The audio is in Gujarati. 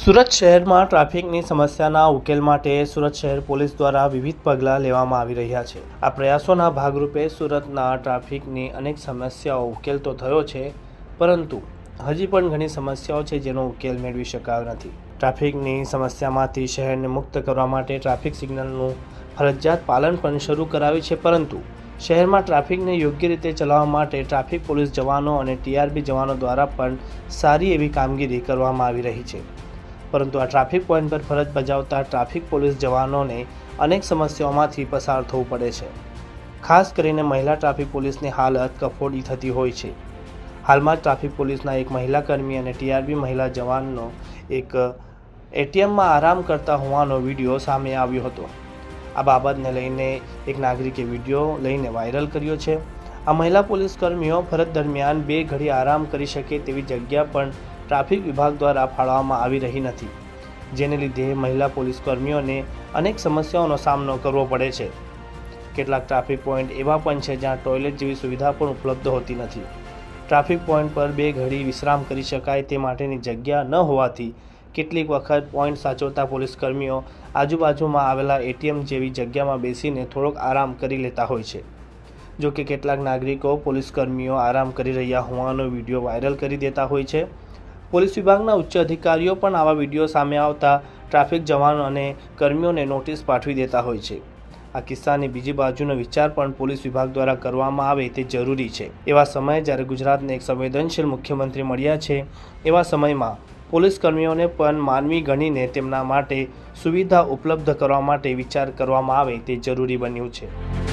સુરત શહેરમાં ટ્રાફિકની સમસ્યાના ઉકેલ માટે સુરત શહેર પોલીસ દ્વારા વિવિધ પગલાં લેવામાં આવી રહ્યા છે. આ પ્રયાસોના ભાગરૂપે સુરતના ટ્રાફિકની અનેક સમસ્યાઓ ઉકેલ તો થયો છે, પરંતુ હજી પણ ઘણી સમસ્યાઓ છે જેનો ઉકેલ મેળવી શકાયો નથી. ટ્રાફિકની સમસ્યામાંથી શહેરને મુક્ત કરવા માટે ટ્રાફિક સિગ્નલનું ફરજિયાત પાલન પણ શરૂ કરાવ્યું છે, પરંતુ શહેરમાં ટ્રાફિકને યોગ્ય રીતે ચલાવવા માટે ટ્રાફિક પોલીસ જવાનો અને ટીઆરબી જવાનો દ્વારા પણ સારી એવી કામગીરી કરવામાં આવી રહી છે. પરંતુ આ ટ્રાફિક પોઈન્ટ પર ફરજ બજાવતા ટ્રાફિક પોલીસ જવાનોને અનેક સમસ્યાઓમાંથી પસાર થવું પડે છે. ખાસ કરીને મહિલા ટ્રાફિક પોલીસની હાલત કફોડી થતી હોય છે. હાલમાં ટ્રાફિક પોલીસના એક મહિલા કર્મી અને ટીઆરબી મહિલા જવાનનો એક એટીએમમાં આરામ કરતા હોવાનો વીડિયો સામે આવ્યો હતો. આ બાબતને લઈને એક નાગરિકે વીડિયો લઈને વાયરલ કર્યો છે. આ મહિલા પોલીસ કર્મીઓ ફરજ દરમિયાન બે ઘડી આરામ કરી શકે તેવી જગ્યા પણ ટ્રાફિક વિભાગ દ્વારા ફાળવવામાં આવી રહી નથી, જેને લીધે મહિલા પોલીસ કર્મીઓને અનેક સમસ્યાઓનો સામનો કરવો પડે છે. કેટલાક ટ્રાફિક પોઈન્ટ એવા પણ છે જ્યાં ટોયલેટ જેવી સુવિધા પણ ઉપલબ્ધ હોતી નથી. ટ્રાફિક પોઈન્ટ પર બે ઘડી વિશ્રામ કરી શકાય તે માટેની જગ્યા ન હોવાથી કેટલીક વખત પોઈન્ટ સાચવતા પોલીસ કર્મીઓ આજુબાજુમાં આવેલા એટીએમ જેવી જગ્યામાં બેસીને થોડોક આરામ કરી લેતા હોય છે. જો કે કેટલાક નાગરિકો પોલીસ કર્મીઓ આરામ કરી રહ્યા હોવાનો વીડિયો વાયરલ કરી દેતા હોય છે. પોલીસ વિભાગના ઉચ્ચ અધિકારીઓ પણ આવા વીડિયો સામે આવતા ટ્રાફિક જવાનો અને કર્મીઓને નોટિસ પાઠવી દેતા હોય છે. આ કિસ્સાની બીજી બાજુનો વિચાર પણ પોલીસ વિભાગ દ્વારા કરવામાં આવે તે જરૂરી છે. એવા સમયે જ્યારે ગુજરાતને એક સંવેદનશીલ મુખ્યમંત્રી મળ્યા છે, એવા સમયમાં પોલીસ કર્મીઓને પણ માનવી ગણીને તેમના માટે સુવિધા ઉપલબ્ધ કરવા માટે વિચાર કરવામાં આવે તે જરૂરી બન્યું છે.